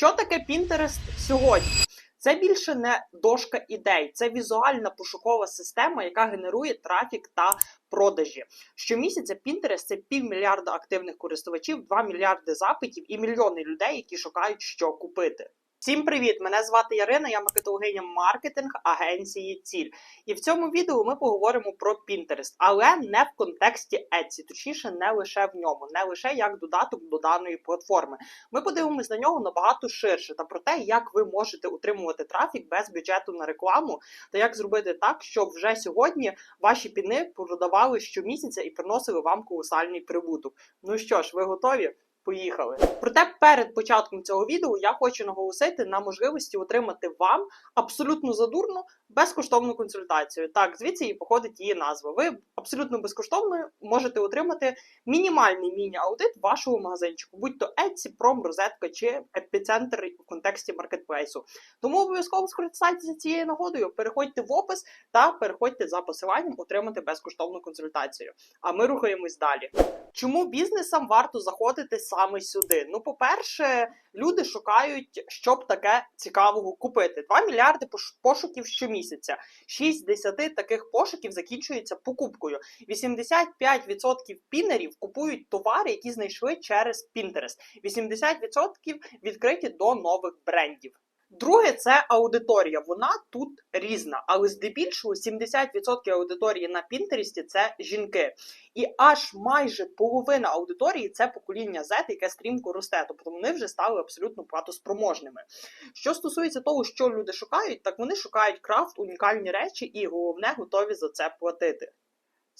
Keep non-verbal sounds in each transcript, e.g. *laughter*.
Що таке Pinterest сьогодні? Це більше не дошка ідей, це візуальна пошукова система, яка генерує трафік та продажі. Щомісяця Pinterest – це півмільярда активних користувачів, 2 мільярди запитів і мільйони людей, які шукають, що купити. Всім привіт! Мене звати Ярина, я маркетологиня маркетинг агенції Ціль. І в цьому відео ми поговоримо про Pinterest, але не в контексті Etsy, точніше, не лише в ньому, не лише як додаток до даної платформи. Ми подивимось на нього набагато ширше та про те, як ви можете утримувати трафік без бюджету на рекламу, та як зробити так, щоб вже сьогодні ваші піни продавали щомісяця і приносили вам колосальний прибуток. Ну що ж, ви готові? Поїхали. Проте перед початком цього відео я хочу наголосити на можливості отримати вам абсолютно задурну безкоштовну консультацію. Так, звідси і походить її назва. Ви абсолютно безкоштовно можете отримати мінімальний міні-аудит вашого магазинчику, будь то Etsy, Prom, Розетка чи епіцентр в контексті маркетплейсу. Тому обов'язково скористайтеся цією нагодою. Переходьте в опис та переходьте за посиланням отримати безкоштовну консультацію. А ми рухаємось далі. Чому бізнесам варто заходити саме сюди? Ну, по-перше, люди шукають, щоб таке цікавого купити. 2 мільярди пош- пошуків щомісяця. 6 з 10 таких пошуків закінчується покупкою. 85% пінерів купують товари, які знайшли через Pinterest. 80% відкриті до нових брендів. Друге, це аудиторія. Вона тут різна, але здебільшого 70% аудиторії на Пінтересті це жінки. І аж майже половина аудиторії це покоління Z, яке стрімко росте. Тобто вони вже стали абсолютно платоспроможними. Що стосується того, що люди шукають, так вони шукають крафт, унікальні речі і головне готові за це платити.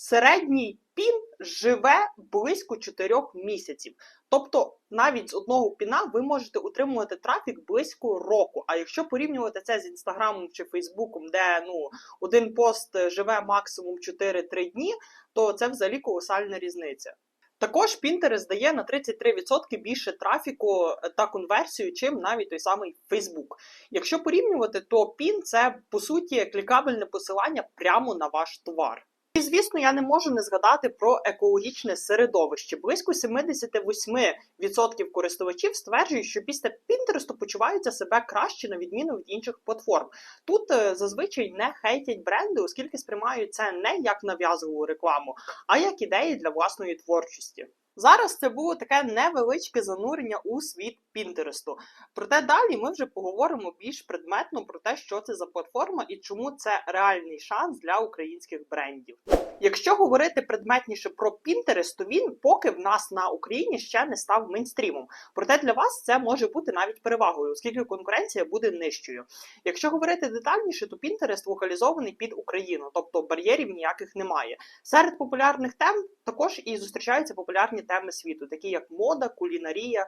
Середній пін живе близько 4 місяців. Тобто навіть з одного піна ви можете утримувати трафік близько року. А якщо порівнювати це з інстаграмом чи Фейсбуком, де ну один пост живе максимум 4-3 дні, то це взагалі колосальна різниця. Також Pinterest дає на 33% більше трафіку та конверсію, чим навіть той самий Facebook. Якщо порівнювати, то Pin – це по суті клікабельне посилання прямо на ваш товар. Звісно, я не можу не згадати про екологічне середовище. Близько 78% користувачів стверджують, що після Pinterest почуваються себе краще на відміну від інших платформ. Тут е, зазвичай не хейтять бренди, оскільки сприймають це не як нав'язову рекламу, а як ідеї для власної творчості. Зараз це було таке невеличке занурення у світ Пінтересту. Проте далі ми вже поговоримо більш предметно про те, що це за платформа і чому це реальний шанс для українських брендів. Якщо говорити предметніше про Pinterest, то він поки в нас на Україні ще не став мейнстрімом. Проте для вас це може бути навіть перевагою, оскільки конкуренція буде нижчою. Якщо говорити детальніше, то Pinterest локалізований під Україну, тобто бар'єрів ніяких немає. Серед популярних тем також і зустрічаються популярні теми світу, такі як мода, кулінарія,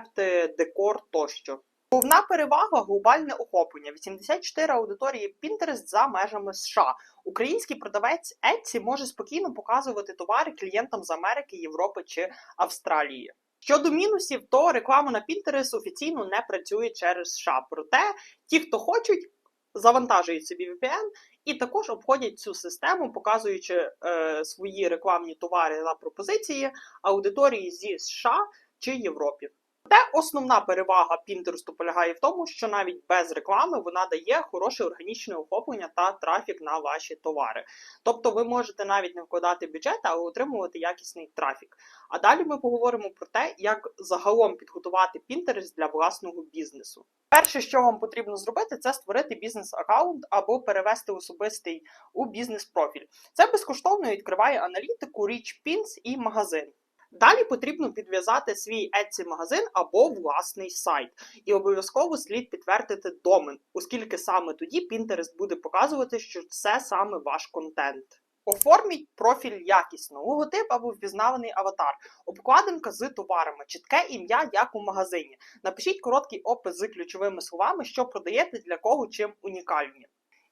рецепти, декор тощо. Головна перевага глобальне охоплення. 84 аудиторії Pinterest за межами США. Український продавець Etsy може спокійно показувати товари клієнтам з Америки, Європи чи Австралії. Щодо мінусів, то реклама на Pinterest офіційно не працює через США. Проте ті, хто хочуть, завантажують собі VPN і також обходять цю систему, показуючи е, свої рекламні товари та пропозиції аудиторії зі США чи Європі. Проте основна перевага Pinterest полягає в тому, що навіть без реклами вона дає хороше органічне охоплення та трафік на ваші товари. Тобто ви можете навіть не вкладати бюджет, але отримувати якісний трафік. А далі ми поговоримо про те, як загалом підготувати Pinterest для власного бізнесу. Перше, що вам потрібно зробити, це створити бізнес-аккаунт або перевести особистий у бізнес-профіль. Це безкоштовно відкриває аналітику, Rich Pins і магазин. Далі потрібно підв'язати свій Etsy магазин або власний сайт. І обов'язково слід підтвердити домен, оскільки саме тоді Pinterest буде показувати, що це саме ваш контент. Оформіть профіль якісно, логотип або впізнаваний аватар, обкладинка з товарами, чітке ім'я, як у магазині. Напишіть короткий опис з ключовими словами, що продаєте, для кого чим унікальні.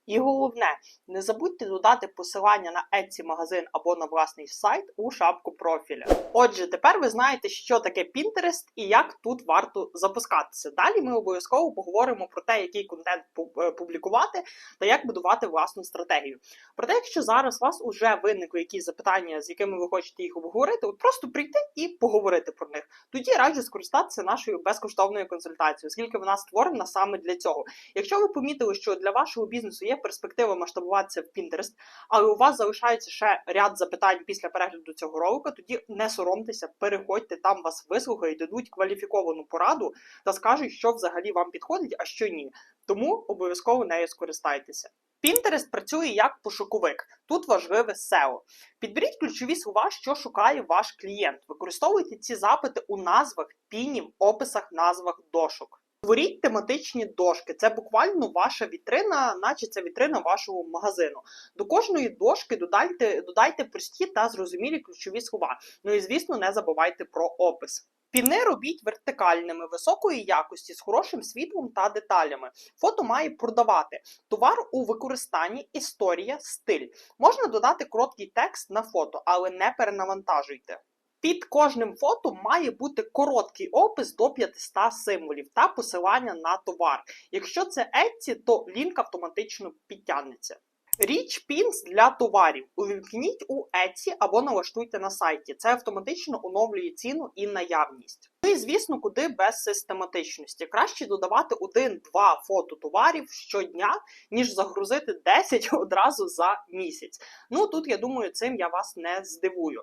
І головне, не забудьте додати посилання на Etsy магазин або на власний сайт у шапку профіля. Отже, тепер ви знаєте, що таке Pinterest і як тут варто запускатися. Далі ми обов'язково поговоримо про те, який контент е, публікувати та як будувати власну стратегію. Проте, якщо зараз у вас уже виникли якісь запитання, з якими ви хочете їх обговорити, от просто прийти і поговорити про них. Тоді раджу скористатися нашою безкоштовною консультацією, оскільки вона створена саме для цього. Якщо ви помітили, що для вашого бізнесу є перспектива масштабуватися в Pinterest, але у вас залишається ще ряд запитань після перегляду цього ролика, тоді не соромтеся, переходьте, там вас вислухають, дадуть кваліфіковану пораду та скажуть, що взагалі вам підходить, а що ні. Тому обов'язково нею скористайтеся. Pinterest працює як пошуковик. Тут важливе SEO. Підберіть ключові слова, що шукає ваш клієнт. Використовуйте ці запити у назвах, пінів, описах, назвах дошок. Створіть тематичні дошки. Це буквально ваша вітрина, наче це вітрина вашого магазину. До кожної дошки додайте, додайте прості та зрозумілі ключові слова. Ну і звісно, не забувайте про опис. Піни робіть вертикальними, високої якості, з хорошим світлом та деталями. Фото має продавати. Товар у використанні, історія, стиль. Можна додати короткий текст на фото, але не перенавантажуйте. Під кожним фото має бути короткий опис до 500 символів та посилання на товар. Якщо це Etsy, то лінк автоматично підтягнеться. Річ Pins для товарів. Увімкніть у Etsy або налаштуйте на сайті. Це автоматично оновлює ціну і наявність. Ну і звісно, куди без систематичності. Краще додавати один-два фото товарів щодня, ніж загрузити 10 *laughs* одразу за місяць. Ну тут я думаю, цим я вас не здивую.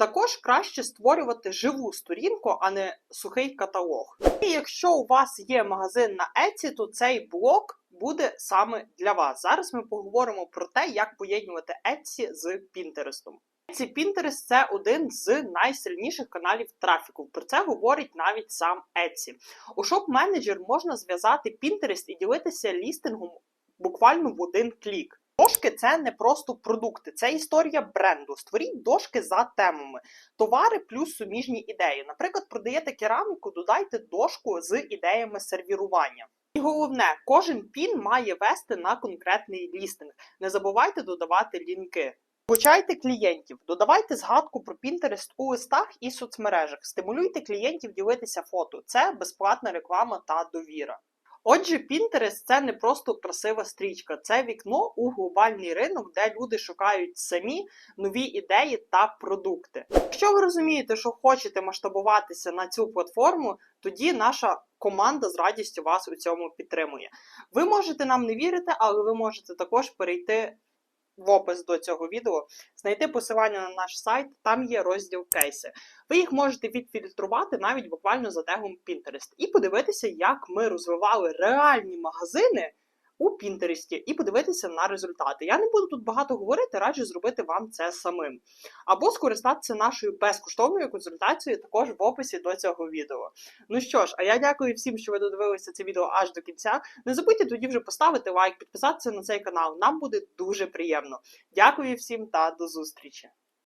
Також краще створювати живу сторінку, а не сухий каталог. І якщо у вас є магазин на Etsy, то цей блок буде саме для вас. Зараз ми поговоримо про те, як поєднувати Etsy з Pinterest. Etsy Pinterest – це один з найсильніших каналів трафіку. Про це говорить навіть сам Etsy. У Shop Manager можна зв'язати Pinterest і ділитися лістингом буквально в один клік. Дошки це не просто продукти, це історія бренду. Створіть дошки за темами, товари плюс суміжні ідеї. Наприклад, продаєте кераміку, додайте дошку з ідеями сервірування. І головне, кожен пін має вести на конкретний лістинг. Не забувайте додавати лінки. Получайте клієнтів, додавайте згадку про Pinterest у листах і соцмережах, стимулюйте клієнтів ділитися фото. Це безплатна реклама та довіра. Отже, Pinterest – це не просто красива стрічка, це вікно у глобальний ринок, де люди шукають самі нові ідеї та продукти. Якщо ви розумієте, що хочете масштабуватися на цю платформу, тоді наша команда з радістю вас у цьому підтримує. Ви можете нам не вірити, але ви можете також перейти в опис до цього відео, знайти посилання на наш сайт, там є розділ кейси. Ви їх можете відфільтрувати навіть буквально за тегом Pinterest і подивитися, як ми розвивали реальні магазини у Пінтересті, і подивитися на результати. Я не буду тут багато говорити, раджу зробити вам це самим. Або скористатися нашою безкоштовною консультацією також в описі до цього відео. Ну що ж, а я дякую всім, що ви додивилися це відео аж до кінця. Не забудьте тоді вже поставити лайк, підписатися на цей канал. Нам буде дуже приємно. Дякую всім та до зустрічі!